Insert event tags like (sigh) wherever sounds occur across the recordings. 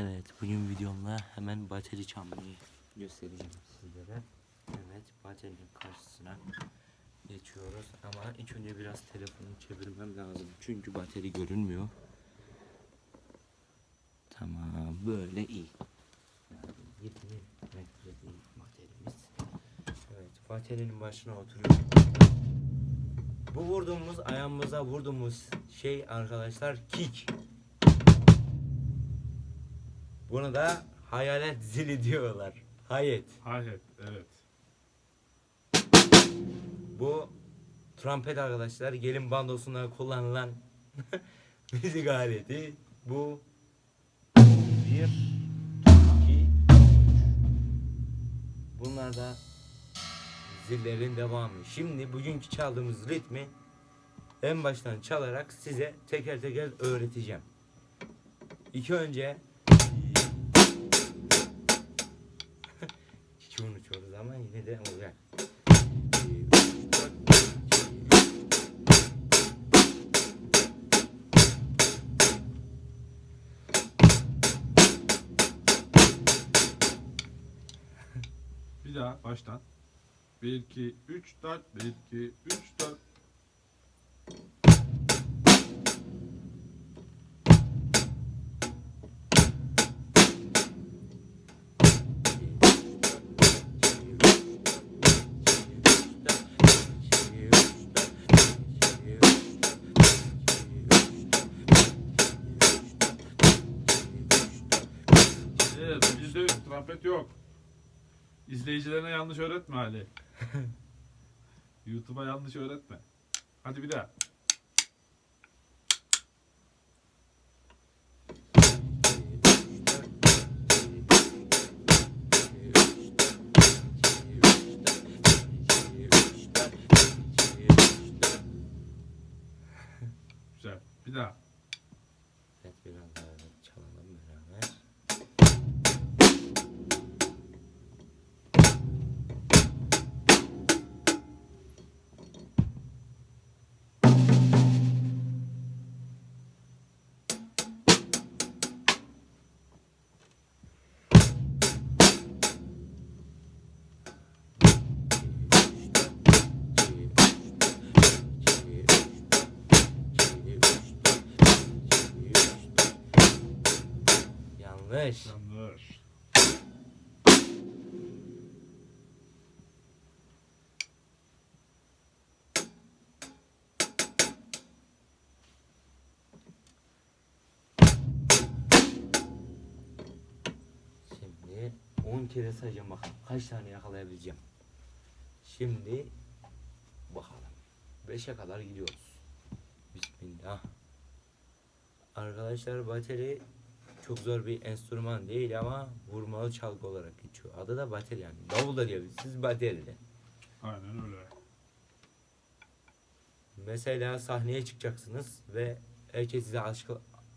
Evet bugün videomda hemen bateri çalmayı göstereceğim sizlere. Evet baterinin karşısına geçiyoruz ama ilk önce biraz telefonu çevirmem lazım çünkü bateri görünmüyor. Tamam böyle iyi. Yani 20 metre değil baterimiz. Evet baterinin başına oturuyorum. Bu vurduğumuz ayağımıza vurduğumuz şey arkadaşlar kick. Bunu da hayalet zili diyorlar. Hayet. Hayır, evet. Bu trompet arkadaşlar gelin bandosunda kullanılan (laughs) müzik aleti. Bu bir, iki, üç. Bunlar da zillerin devamı. Şimdi bugünkü çaldığımız ritmi en baştan çalarak size teker teker öğreteceğim. İlk önce unutuyoruz ama yine de olacak. Bir daha baştan. 1, 2, 3, 4, 1, 2, 3, 4. Evet, bizde trompet yok. İzleyicilerine yanlış öğretme Ali. (laughs) YouTube'a yanlış öğretme. Hadi bir daha. Güzel. Bir daha. Yanlış. Yanlış. Şimdi 10 kere sayacağım bakalım kaç tane yakalayabileceğim. Şimdi bakalım. 5'e kadar gidiyoruz. Bismillah. Arkadaşlar bateri çok zor bir enstrüman değil ama vurmalı çalgı olarak geçiyor. Adı da bateri yani. Davul da diyebilirsiniz bateri de. Aynen öyle. Mesela sahneye çıkacaksınız ve herkes size alkış,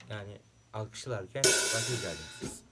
yani alkışlarken bateri çalacaksınız.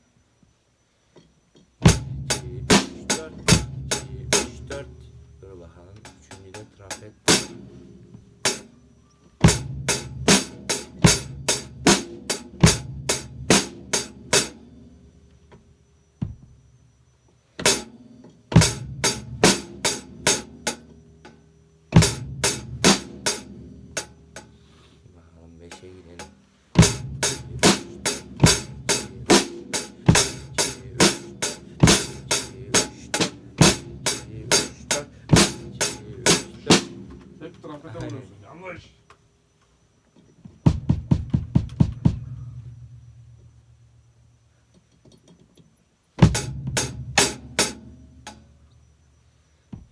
Hep trompete vuruyorsun. Yanlış.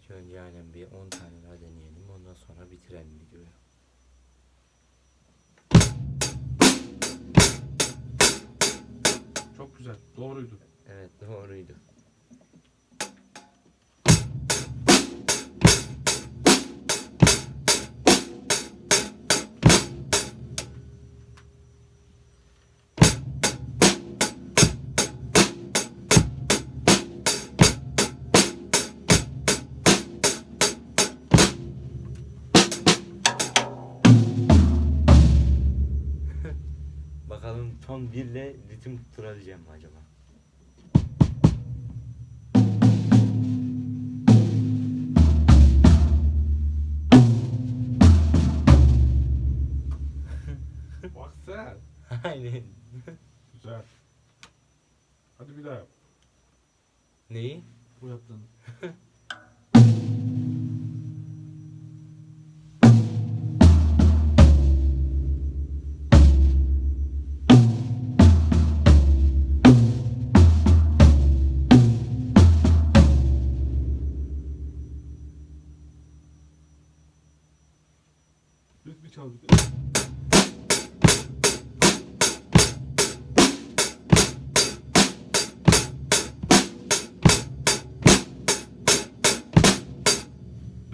Önce aynen bir 10 tane daha deneyelim. Ondan sonra bitirelim videoyu. Çok güzel. Doğruydu. Evet doğruydu. Bakalım son son birle ritim tutturabileceğim mi acaba? Bak sen. (laughs) Aynen. Güzel. Hadi bir daha yap. Neyi? Bu yaptın. (laughs)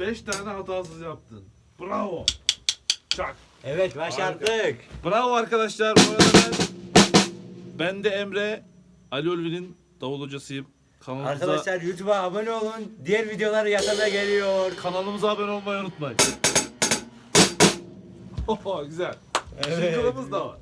5 tane hatasız yaptın. Bravo. Çak. Evet başardık. Bravo arkadaşlar. Bu arada ben, ben de Emre, Ali Ulvi'nin davul hocasıyım. Kanalımıza, Arkadaşlar YouTube'a abone olun. Diğer videolar yakında geliyor. kanalımıza abone olmayı unutmayın. (laughs) Oho güzel. Evet. Jingle'ımız da var.